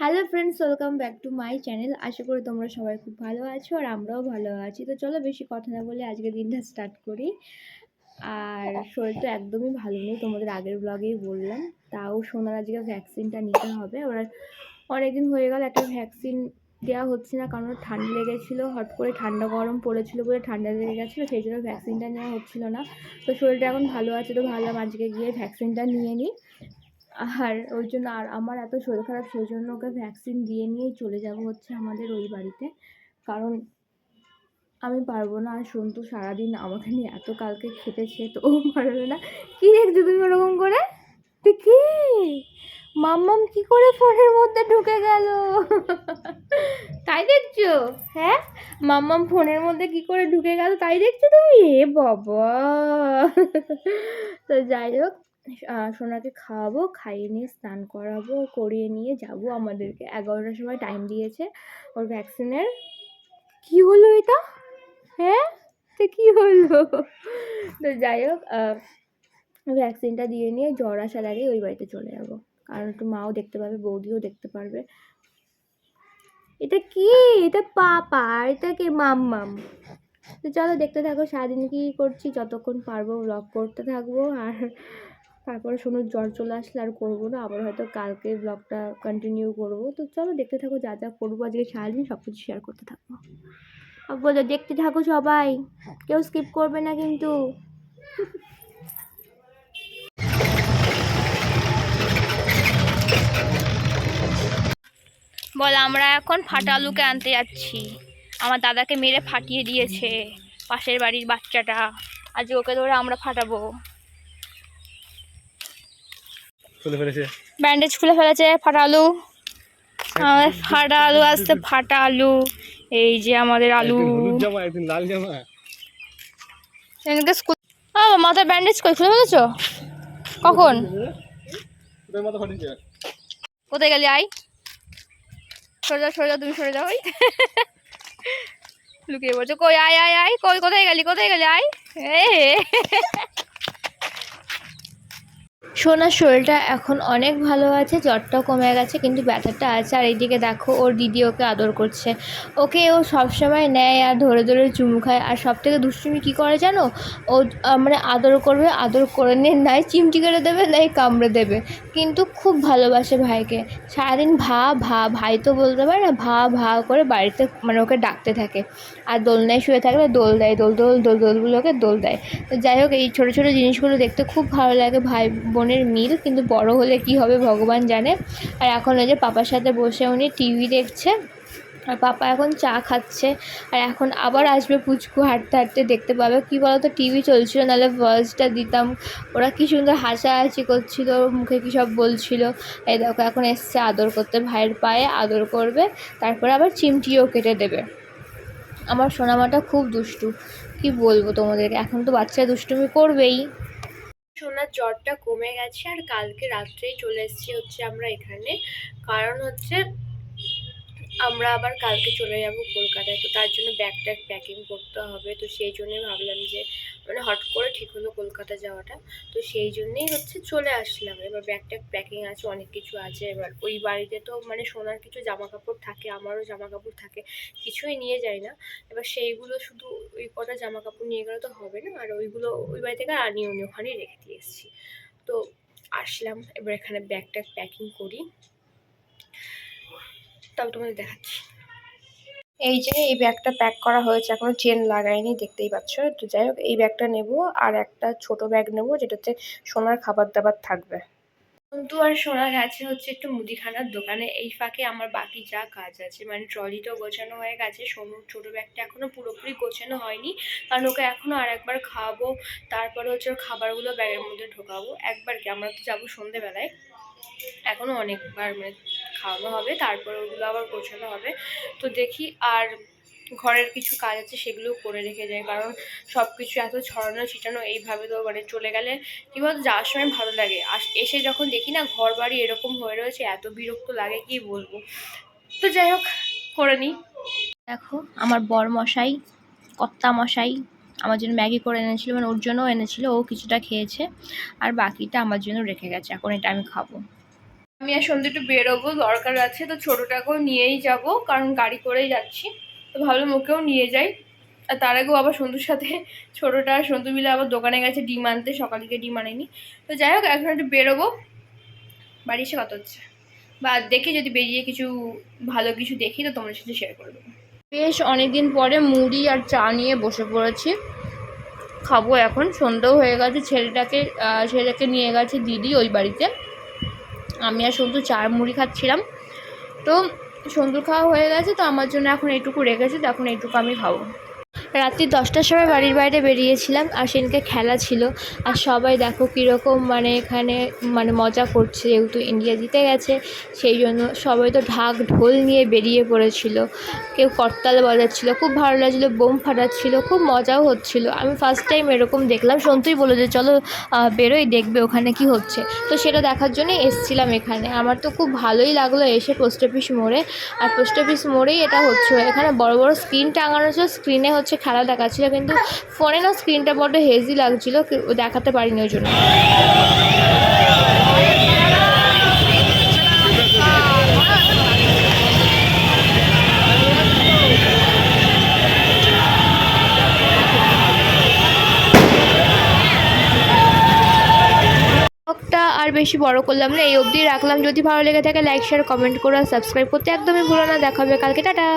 Hello friends welcome back to my channel আশা করি তোমরা সবাই খুব ভালো আছো আর আমরাও ভালো আছি। তো চলো বেশি কথা না বলে আজকে দিনটা স্টার্ট করি। আর শরীর তো একদমই ভালো নেই, তোমাদের আগের ব্লগেই বললাম। তাও সোনার আজকে ভ্যাকসিনটা নিতে হবে। ওরা অনেকদিন হয়ে গেল একটা ভ্যাকসিন দেওয়া হচ্ছে না, কারণ ঠান্ডা লেগেছিলো, হট করে ঠান্ডা গরম পড়েছিল বলে ঠান্ডা লেগে গেছিল, সেই জন্য ভ্যাকসিনটা নেওয়া হচ্ছিল না। তো শরীরটা এখন ভালো আছে তো ভাবলাম আজকে গিয়ে ভ্যাকসিনটা নিয়ে নিই। আর ওই জন্য আর আমার এত শরীর খারাপ সেই জন্য ওকে ভ্যাকসিন দিয়ে নিয়েই চলে যাব হচ্ছে আমাদের ওই বাড়িতে। কারণ আমি পারব না, আর সন্তু সারাদিন আমাকে নিয়ে এত কালকে খেটেছে, তো ও পারবে না। কী দেখছ তুমি ওরকম করে? দেখি মাম্মাম কি করে ফোনের মধ্যে ঢুকে গেল? তাই দেখছ? হ্যাঁ? মাম্মাম ফোনের মধ্যে কি করে ঢুকে গেল তাই দেখছ তুমি? এ বাবা! তো যাই হোক সোনাকে খাওয়াবো, খাইয়ে নিয়ে স্নান করাবো, করিয়ে নিয়ে যাব আমাদেরকে। এগারোটার সময় টাইম দিয়েছে ওর ভ্যাকসিনের কি হলো এটা? হ্যাঁ? তো কী হলো? তো যাই হোক ভ্যাকসিনটা দিয়ে নিয়ে জ্বর আসার আগে ওই বাড়িতে চলে যাব। কারণ একটু মাও দেখতে পাবে, বৌদিও দেখতে পারবে। এটা কি? এটা পাপা? এটা কি? মাম তো চলো দেখতে থাকো, সারাদিন কী করছি? যতক্ষণ পারব ব্লগ করতে থাকব। আর তারপরে শুনুন জ্বর চলে আসলে আর করব না, আবার হয়তো কালকে ব্লগটা কন্টিনিউ করব। তো চলো দেখতে থাকো যা যা করব আজকে সারাদিন সব কিছু শেয়ার করতে থাকব। বলো দেখতে থাকো সবাই। কেউ স্কিপ করবে না কিন্তু। বল, আমরা এখন ফাটা আলুকে আনতে যাচ্ছি। আমার দাদাকে মেরে ফাটিয়ে দিয়েছে পাশের বাড়ির বাচ্চাটা। আজ ওকে ধরে আমরা ফাটাবো। খুলে ফেলেছে। ব্যান্ডেজ খুলে ফেলেছে ফাটা আলু আমাদের ফাটা আলু আসতে ফাটা আলু এই যে আমাদের আলু। জামা একদিন লাল জামা। স্কুল মাথায় ব্যান্ডেজ করে খুলে ফেলেছো? কখন? কোথায় গেলি আই? সরে যাও সরে যাও তুমি সরে যাও ওই লুকিয়ে পড়ছো। কই আয় আয় আয় কই কোথায় গেলি কোথায় গেলি আয় এ সোনার শরীরটা এখন অনেক ভালো আছে, জ্বরটাও কমে গেছে, কিন্তু ব্যথাটা আছে। আর এইদিকে দেখো, ওর দিদি ওকে আদর করছে। ওকে ও সবসময় নেয় আর ধরে ধরে চুমু খায়। আর সব থেকে দুষ্টুমি কী করে জানো? ও মানে আদর করবে, আদর করে নিয়ে নাই, চিমটি করে দেবে, নাই কামড়ে দেবে। কিন্তু খুব ভালোবাসে ভাইকে। সারাদিন ভা ভা, ভাই তো বলতে পারে না, ভা ভা করে বাড়িতে মানে ওকে ডাকতে থাকে। আর দোলনায় শুয়ে থাকলে দোল দেয়, দোল দোল দোল, দোলগুলোকে দোল দেয়। তো যাই হোক, এই ছোটো ছোটো জিনিসগুলো দেখতে খুব ভালো লাগে ভাই বোনের মিল, কিন্তু বড় হলে কি হবে ভগবান জানে। আর এখন ওই যে পাপার সাথে বসে উনি টিভি দেখছে, আর পাপা এখন চা খাচ্ছে, আর এখন আবার আসবে পুচকু হাঁটতে হাঁটতে দেখতে পাবে। কী বলো তো টিভি চলছিল, নাহলে ভয়েসটা দিতাম। ওরা কী সুন্দর হাসাহাসি করছিল, মুখে কী সব বলছিল। এই দেখো, এখন এসছে আদর করতে, ভাইয়ের পায়ে আদর করবে, তারপরে আবার চিমটিও কেটে দেবে। আমার সোনামাটা খুব দুষ্টু, কি বলব তোমাদেরকে? এখন তো বাচ্চা দুষ্টুমি করবেই। সোনার জ্বরটা কমে গেছে আর কালকে রাত্রেই চলে এসেছি হচ্ছে আমরা এখানে। কারণ হচ্ছে আমরা আবার কালকে চলে যাব কলকাতায়, তো তার জন্য ব্যাগ ট্যাগ প্যাকিং করতে হবে। তো সেই জন্যই ভাবলাম যে মানে হট করে ঠিক হলো কলকাতা যাওয়াটা। তো সেই জন্যেই হচ্ছে চলে আসলাম। এবার ব্যাগ ট্যাগ প্যাকিং আছে, অনেক কিছু আছে। এবার ওই বাড়িতে তো মানে সোনার কিছু জামা কাপড় থাকে, আমারও জামা কাপড় থাকে, কিছুই নিয়ে যাই না। এবার সেইগুলো শুধু ওই কটা জামা কাপড় নিয়ে গেলে তো হবে না। আর ওইগুলো ওই বাড়ি থেকে আনিয়ে উনি ওখানেই রেখে দিয়ে এসেছি। তো আসলাম, এবার এখানে ব্যাগ ট্যাগ প্যাকিং করি। তাও তোমাদের দেখাচ্ছি। এই যে এই ব্যাগটা প্যাক করা হয়েছে, এখনও চেন লাগাইনি, দেখতেই পাচ্ছ। তো যাই হোক, এই ব্যাগটা নেব আর একটা ছোট ব্যাগ নেব যেটাতে সোনার খাবার দাবার থাকবে। কিন্তু আর সোনা গেছে হচ্ছে একটু মুদিখানার দোকানে। এই ফাঁকে আমার বাকি যা কাজ আছে মানে ট্রলিটাও গোছানো হয়ে গেছে। সোনুর ছোটো ব্যাগটা এখনও পুরোপুরি গোছানো হয়নি। কারণ ওকে এখনও আর একবার খাওয়াবো, তারপরে হচ্ছে ওর খাবারগুলো ব্যাগের মধ্যে ঢোকাবো। একবার কি? আমরা তো যাব সন্ধেবেলায়। এখনও অনেকবার মানে খাওয়ানো হবে, তারপর ওগুলো আবার গোছানো হবে। তো দেখি আর ঘরের কিছু কাজ আছে সেগুলো করে রেখে যায় কারণ সব কিছু এত ছড়ানো ছিটানো এইভাবে তো মানে চলে গেলে কী বলতো, যাওয়ার সময় ভালো লাগে। আর এসে যখন দেখি না ঘর বাড়ি এরকম হয়ে রয়েছে, এত বিরক্ত লাগে, কি বলব? তো যাই হোক, করে নিই। দেখো, আমার বর মশাই, কর্তা মশাই আমার জন্য ম্যাগি করে এনেছিল মানে ওর জন্যও এনেছিল, ও কিছুটা খেয়েছে, আর বাকিটা আমার জন্য রেখে গেছে, এখন এটা আমি খাব। আমি আর সন্ধ্যে একটু বেরোবো, দরকার আছে তো ছোটোটাকেও নিয়েই যাব, কারণ গাড়ি করেই যাচ্ছি। তো ভাবলাম ওকেও নিয়ে যাই। আর তার আগেও আবার সন্ধ্যুর সাথে ছোটোটা আর সন্ধ্যু মিলে আবার দোকানে গেছে ডিম আনতে, সকাল থেকে ডিম আনেনি। তো যাই হোক, এখন একটু বেরোবো। বাড়ি এসে কত হচ্ছে। বা দেখি যদি বেরিয়ে কিছু ভালো কিছু দেখি, তো তোমার সাথে শেয়ার করে দেবো বেশ অনেকদিন পরে মুড়ি আর চা নিয়ে বসে পড়েছি। খাব এখন, সন্ধ্যাও হয়ে গেছে, ছেলেটাকে ছেলেটাকে নিয়ে গেছে দিদি ওই বাড়িতে। আমি আর সন্তু চার মুড়ি খাচ্ছিলাম। তো সন্তুর খাওয়া হয়ে গেছে, তো আমার জন্য এখন এইটুকু রেখেছে, তো এখন এইটুকু আমি খাব। রাত্রি দশটার সময় বাড়ির বাইরে বেরিয়েছিলাম আর সেদিনকে খেলা ছিল। আর সবাই দেখো কীরকম মানে এখানে মানে মজা করছে, যেহেতু ইন্ডিয়া জিতে গেছে, সেই জন্য সবাই তো ঢাক ঢোল নিয়ে বেরিয়ে পড়েছিল। কেউ করতাল বাজাচ্ছিল, খুব ভালো লাগছিল, বোম ফাটাচ্ছিল, খুব মজাও হচ্ছিল। আমি ফার্স্ট টাইম এরকম দেখলাম। সন্তুই বলল যে, চলো বেরোই, দেখবে ওখানে কি হচ্ছে। তো সেটা দেখার জন্য এসছিলাম এখানে। আমার তো খুব ভালোই লাগল এসে পোস্ট অফিস মোড়ে। আর পোস্ট অফিস মোড়েই এটা হচ্ছে, এখানে বড় বড় স্ক্রিন টাঙানো ছিল স্ক্রিনে হচ্ছে খেলা দেখাচ্ছিল, কিন্তু ফোনে না স্ক্রিনটা বড্ড হেজি লাগছিল দেখাতে পারিনি ওই জন্য। আর বেশি বড় করলাম না, এই অবধি রাখলাম। যদি ভালো লেগে থাকে লাইক শেয়ার কমেন্ট করে আর সাবস্ক্রাইব করতে একদমই ভুলো না। দেখাবে কালকে, টাটা।